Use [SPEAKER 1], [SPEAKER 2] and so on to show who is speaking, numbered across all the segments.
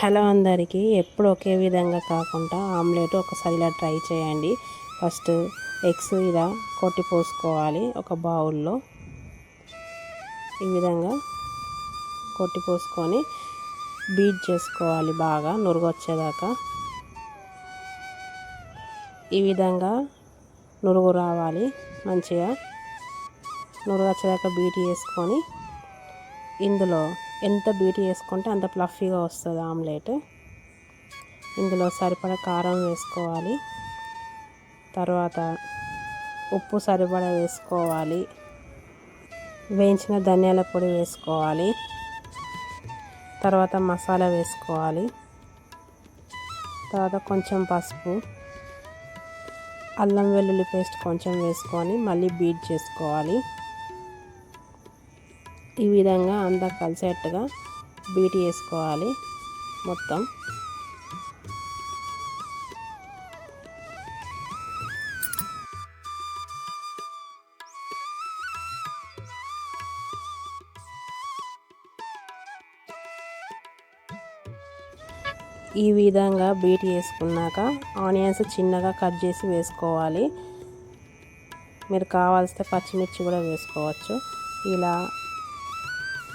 [SPEAKER 1] Hello అందరికీ ఎప్పుడు ఒకే విధంగా కాకుండా ఆమ్లెట్ ఒకసారి ఇలా ట్రై చేయండి. ఫస్ట్ ఎగ్స్ ఇలా కొట్టి పోసుకోవాలి ఒక బౌల్లో. ఈ విధంగా కొట్టి పోసుకొని బీట్ చేసుకోవాలి బాగా నురుగొచ్చేదాకా. ఈ విధంగా నురుగు రావాలి మంచిగా. నురుగు వచ్చేదాకా బీట్ చేసుకొని ఇందులో ఎంత బీటీ వేసుకుంటే అంత ప్లఫీగా వస్తుంది ఆమ్లెట్. ఇందులో సరిపడ కారం వేసుకోవాలి. తర్వాత ఉప్పు సరిపడ వేసుకోవాలి. వేయించిన ధనియాల పొడి వేసుకోవాలి. తర్వాత మసాలా వేసుకోవాలి. తర్వాత కొంచెం పసుపు. అల్లం వెల్లుల్లి పేస్ట్ కొంచెం వేసుకొని మళ్ళీ బీట్ చేసుకోవాలి. ఈ విధంగా అంతా కలిసేట్టుగా బీట్ చేసుకోవాలి మొత్తం. ఈ విధంగా బీట్ చేసుకున్నాక ఆనియన్స్ చిన్నగా కట్ చేసి వేసుకోవాలి. మీరు కావాల్సిన పచ్చిమిర్చి కూడా వేసుకోవచ్చు. ఇలా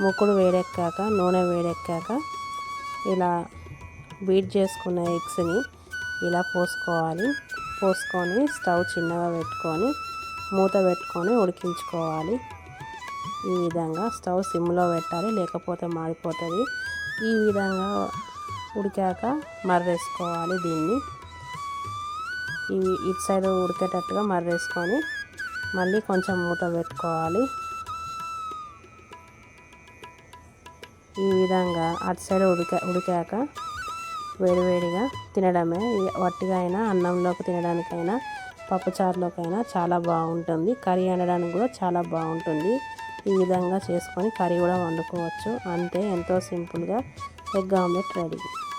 [SPEAKER 1] ముక్కుడు వేడెక్కాక నూనె వేడెక్కాక ఇలా బీట్ చేసుకున్న ఎగ్స్ని ఇలా పోసుకోవాలి. పోసుకొని స్టవ్ చిన్నగా పెట్టుకొని మూత పెట్టుకొని ఉడికించుకోవాలి. ఈ విధంగా స్టవ్ సిమ్లో పెట్టాలి లేకపోతే మాడిపోతుంది. ఈ విధంగా ఉడికాక మర్రేసుకోవాలి దీన్ని. ఇవి ఇటు సైడ్ ఉడికేటట్టుగా మర్రేసుకొని మళ్ళీ కొంచెం మూత పెట్టుకోవాలి. ఈ విధంగా అటు సైడ్ ఉడిక ఉడికాక వేడివేడిగా తినడమే. వట్టిగా అయినా అన్నంలోకి తినడానికైనా పప్పుచారులోకైనా చాలా బాగుంటుంది. కర్రీ వండడానికి కూడా చాలా బాగుంటుంది. ఈ విధంగా చేసుకొని కర్రీ కూడా వండుకోవచ్చు. అంతే ఎంతో సింపుల్గా ఎగ్ ఆమ్లెట్ రెడీ.